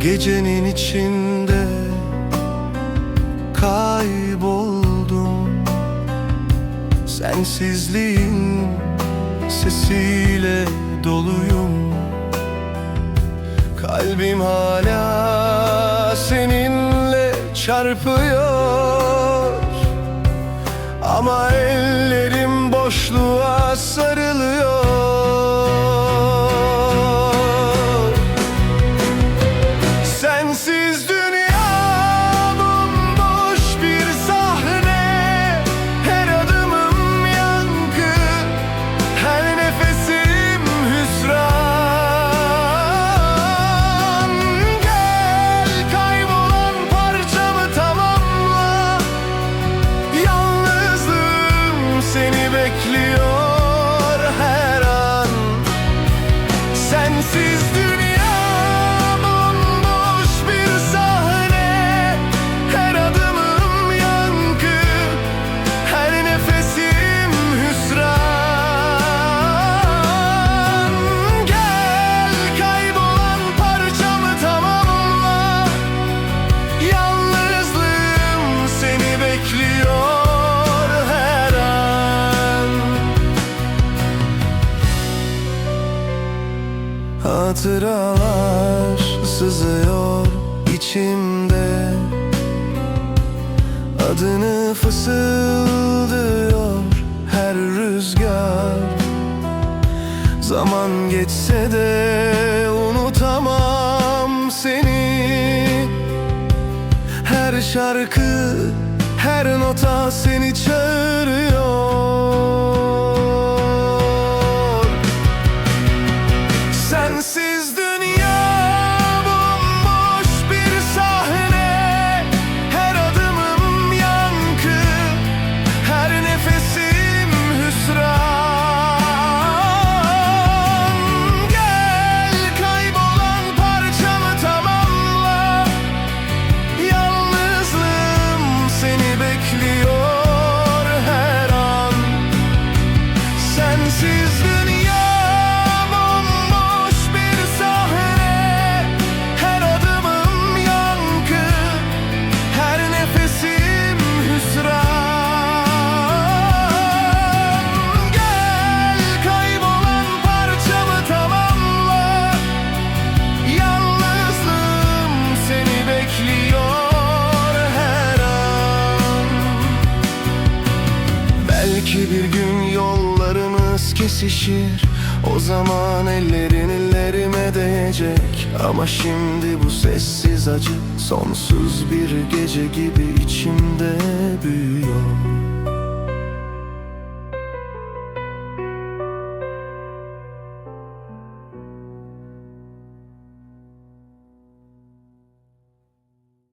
Gecenin içinde kayboldum. Sensizliğin sesiyle doluyum. Kalbim hala seninle çarpıyor. Ama ellerim boşluğa sarılıyor This is Hatıralar sızıyor içimde. Adını fısıldıyor her rüzgar. Zaman geçse de unutamam seni. Her şarkı, her nota seni çağırıyor kesişir. O zaman ellerin ellerime değecek. Ama şimdi bu sessiz acı Sonsuz bir gece gibi içimde